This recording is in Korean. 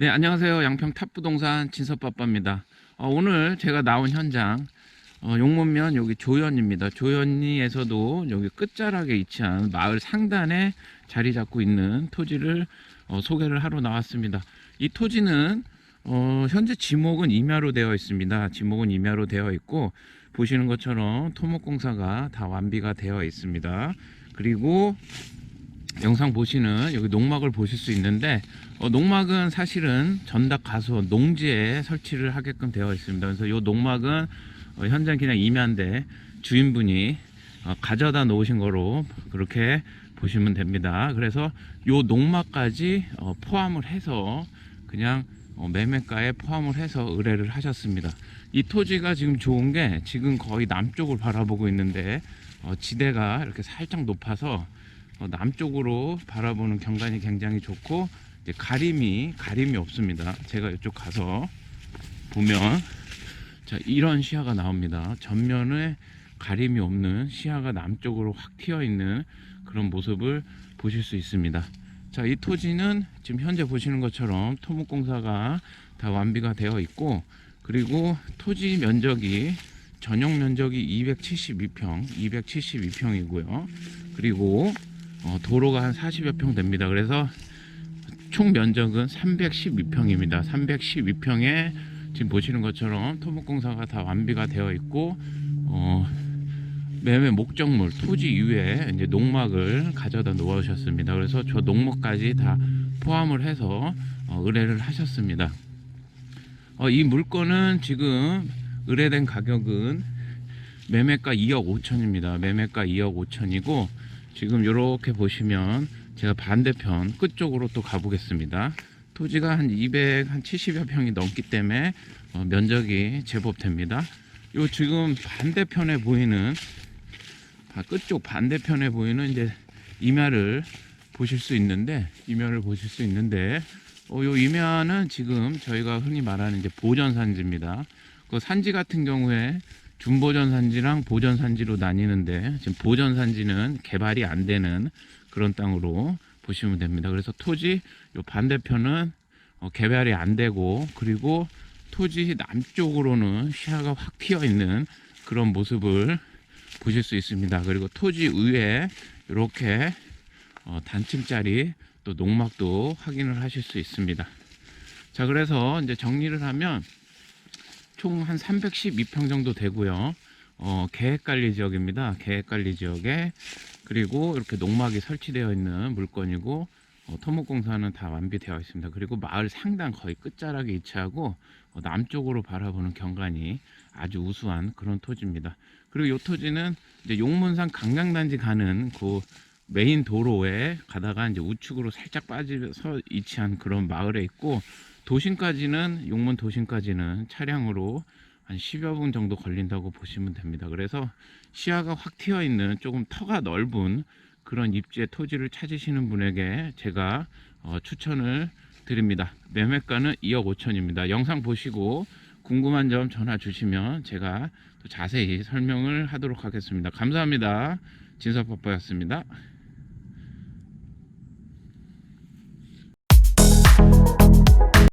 네, 안녕하세요. 양평 탑부동산 진섭빠빠입니다. 어, 오늘 제가 나온 현장, 어, 용문면 여기 조연입니다. 조연리에서도 여기 끝자락에 위치한 마을 상단에 자리 잡고 있는 토지를 어, 소개를 하러 나왔습니다. 이 토지는 어, 현재 지목은 임야로 되어 있습니다. 지목은 임야로 되어 있고 보시는 것처럼 토목공사가 다 완비가 되어 있습니다. 그리고 영상 보시는 여기 농막을 보실 수 있는데 어, 농막은 사실은 전닭 가수 농지에 설치를 하게끔 되어 있습니다. 그래서 이 농막은 어, 현장 그냥 임야인데 주인분이 어, 가져다 놓으신 거로 그렇게 보시면 됩니다. 그래서 이 농막까지 어, 포함을 해서 그냥 어, 매매가에 포함을 해서 의뢰를 하셨습니다. 이 토지가 지금 좋은 게 지금 거의 남쪽을 바라보고 있는데 어, 지대가 이렇게 살짝 높아서 어, 남쪽으로 바라보는 경관이 굉장히 좋고 가림이 가림이 없습니다. 제가 이쪽 가서 보면 자 이런 시야가 나옵니다. 전면에 가림이 없는 시야가 남쪽으로 확 튀어 있는 그런 모습을 보실 수 있습니다. 자, 이 토지는 지금 현재 보시는 것처럼 토목공사가 다 완비가 되어 있고 그리고 토지 면적이 전용 면적이 272평, 272평이고요. 그리고 어, 도로가 한 40여 평 됩니다. 그래서 총 면적은 312평입니다. 312평에 지금 보시는 것처럼 토목공사가 다 완비가 되어 있고 어, 매매 목적물 토지 위에 이제 농막을 가져다 놓으셨습니다. 그래서 저 농막까지 다 포함을 해서 어, 의뢰를 하셨습니다. 어, 이 물건은 지금 의뢰된 가격은 매매가 2억 5천입니다. 매매가 2억 5천이고 지금 이렇게 보시면 제가 반대편 끝쪽으로 또 가보겠습니다. 토지가 한 200, 한 70여 평이 넘기 때문에 어, 면적이 제법 됩니다. 요 지금 반대편에 보이는 아, 끝쪽 반대편에 보이는 이제 임야를 보실 수 있는데 임야를 보실 수 있는데 어, 요 임야는 지금 저희가 흔히 말하는 이제 보전 산지입니다. 그 산지 같은 경우에 준보전 산지랑 보전 산지로 나뉘는데 지금 보전 산지는 개발이 안 되는 그런 땅으로 보시면 됩니다. 그래서 토지 요 반대편은 어, 개발이 안 되고 그리고 토지 남쪽으로는 시야가 확 튀어 있는 그런 모습을 보실 수 있습니다. 그리고 토지 위에 이렇게 어, 단층짜리 또 농막도 확인을 하실 수 있습니다. 자, 그래서 이제 정리를 하면 총 한 312평 정도 되고요. 어, 계획관리 지역입니다. 계획관리 지역에 그리고 이렇게 농막이 설치되어 있는 물건이고 어, 토목공사는 다 완비되어 있습니다. 그리고 마을 상당 거의 끝자락에 위치하고 어, 남쪽으로 바라보는 경관이 아주 우수한 그런 토지입니다. 그리고 이 토지는 이제 용문산 강강단지 가는 그 메인 도로에 가다가 이제 우측으로 살짝 빠져서 위치한 그런 마을에 있고 도심까지는 용문 도심까지는 차량으로 한 10여 분 정도 걸린다고 보시면 됩니다. 그래서 시야가 확 튀어 있는 조금 터가 넓은 그런 입지의 토지를 찾으시는 분에게 제가 어, 추천을 드립니다. 매매가는 2억 5천입니다. 영상 보시고 궁금한 점 전화 주시면 제가 또 자세히 설명을 하도록 하겠습니다. 감사합니다. 진섭빠빠였습니다.